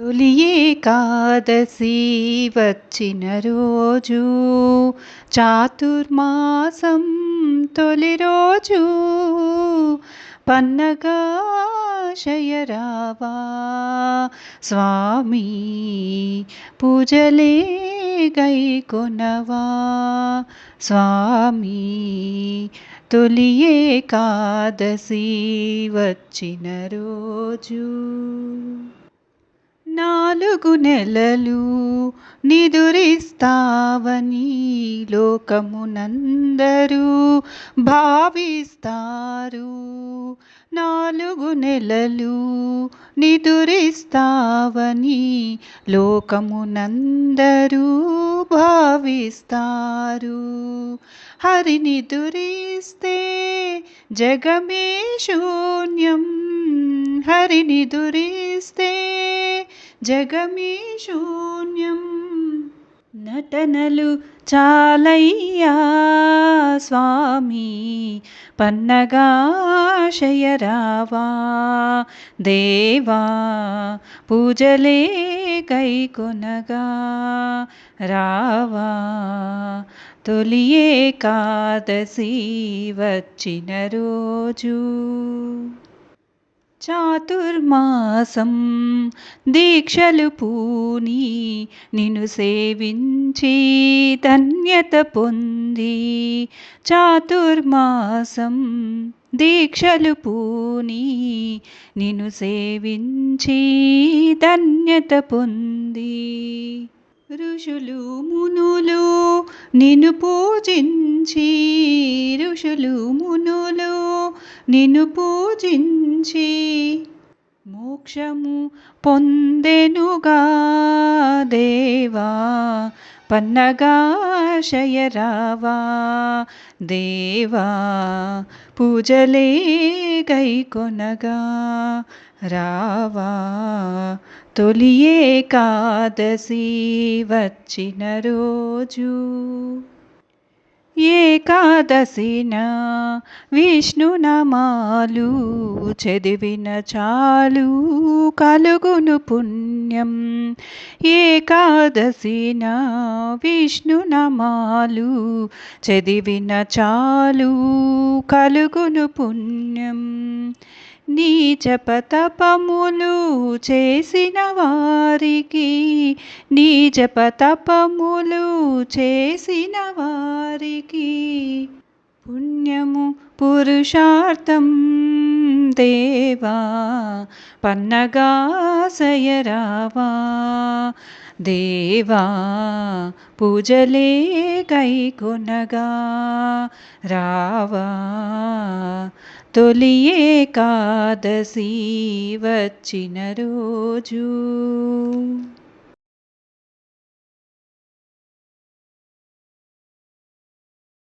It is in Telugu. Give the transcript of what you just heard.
తొలి ఏకాదశి వచ్చిన రోజు చాతుర్మాసం తొలి రోజు పన్నగా శయరావా స్వామి పూజలే గైకొనవా స్వామి తొలి ఏకాదశి వచ్చిన రోజు. నాలుగు నెలలు నిదురిస్తావని లోకమునందరూ? భావిస్తారు. నాలుగు నెలలు నిదురిస్తావని లోకమునందరూ? భావిస్తారు. హరి నిదురిస్తే జగమే శూన్యం. హరిని దురిస్తే జగమే శూన్యం నటనలు చాలయ్యా స్వామి పన్నగా శయరావా దేవా పూజలే కైకొనగా రావా తొలి ఏకాదశి వచ్చిన రోజు. చాతుర్మాసం దీక్షలు పూని నిన్ను సేవించి ధన్యత పొంది చాతుర్మాసం దీక్షలు పూని నిన్ను సేవించి ధన్యత పొంది. ఋషులు మునులు నిన్ను పూజించి ఋషులు మును నిన్ను పూజించి మోక్షము పొందెనుగా దేవా. పన్నగా శయరావా దేవా. పూజలే గైకొనగా రావా. తొలియే కాదసి వచ్చిన రోజు ఏకాదశిన విష్ణునమాలు చదివిన చాలు కలుగును పుణ్యం. ఏకాదశిన విష్ణునమాలు చదివిన చాలు కలుగును పుణ్యం. నీచపతపములు చేసిన వారికి నీచపతపములు చేసిన వారికి పుణ్యము పురుషార్థం దేవా పన్నగాసయరావా దేవా పూజలే కైకొనగా రావా. తొలి ఏకాదశి వచ్చిన రోజు